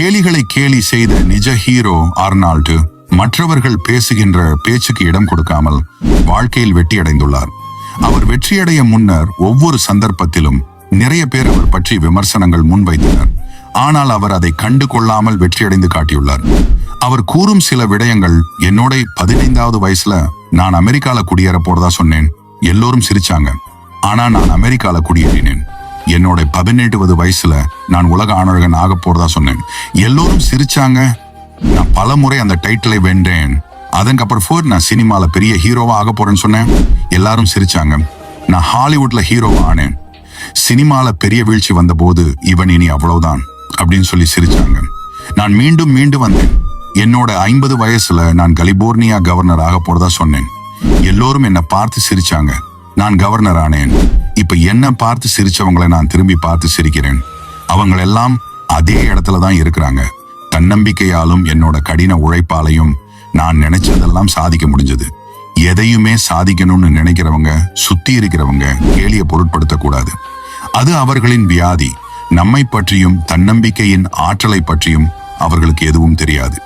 கேலிகளை கேலி செய்த நிஜ ஹீரோ ஆர்னால்டு மற்றவர்கள் பேசுகின்ற பேச்சுக்கு இடம் கொடுக்காமல் வாழ்க்கையில் வெற்றியடைந்துள்ளார். அவர் வெற்றியடைய முன்னர் ஒவ்வொரு சந்தர்ப்பத்திலும் நிறைய பேர் அவர் பற்றி விமர்சனங்கள் முன்வைத்தனர். ஆனால் அவர் அதை கண்டு கொள்ளாமல் வெற்றியடைந்து காட்டியுள்ளார். அவர் கூறும் சில விடயங்கள் என்னோட பதினைந்தாவது வயசுல நான் அமெரிக்கால குடியேற போறதா சொன்னேன். எல்லோரும் சிரிச்சாங்க. ஆனா நான் அமெரிக்கால குடியேறினேன். என்னோட பதினெட்டுவது வயசுல நான் உலக ஆணழகன் ஆக போறதா சொன்னேன். எல்லோரும் சிரிச்சாங்க. நான் பல முறை அந்த டைட்டிலை வென்றேன். அதுக்கப்புறம் ஃபோர் நான் சினிமால பெரிய ஹீரோவா ஆக போறேன்னு சொன்னேன். எல்லாரும் சிரிச்சாங்க. நான் ஹாலிவுட்ல ஹீரோவா ஆனேன். சினிமால பெரிய வீழ்ச்சி வந்தபோது இவன் இனி அவ்வளவுதான் அப்படின்னு சொல்லி சிரிச்சாங்க. நான் மீண்டும் மீண்டும் வந்தேன். என்னோட ஐம்பது வயசுல நான் கலிபோர்னியா கவர்னர் ஆக போறதா சொன்னேன். எல்லோரும் என்னை பார்த்து சிரிச்சாங்க. நான் கவர்னர் ஆனேன். இப்ப என்ன பார்த்து சிரிச்சவங்களை நான் திரும்பி பார்த்து சிரிக்கிறேன். அவங்களெல்லாம் அதே இடத்துல தான் இருக்கிறாங்க. தன்னம்பிக்கையாலும் என்னோட கடின உழைப்பாலையும் நான் நினைச்சதெல்லாம் சாதிக்க முடிஞ்சது. எதையுமே சாதிக்கணும்னு நினைக்கிறவங்க சுத்தி இருக்கிறவங்க கேலிய பொருட்படுத்தக்கூடாது அது அவர்களின் வியாதி. நம்மை பற்றியும் தன்னம்பிக்கையின் ஆற்றலை பற்றியும் அவர்களுக்கு எதுவும் தெரியாது.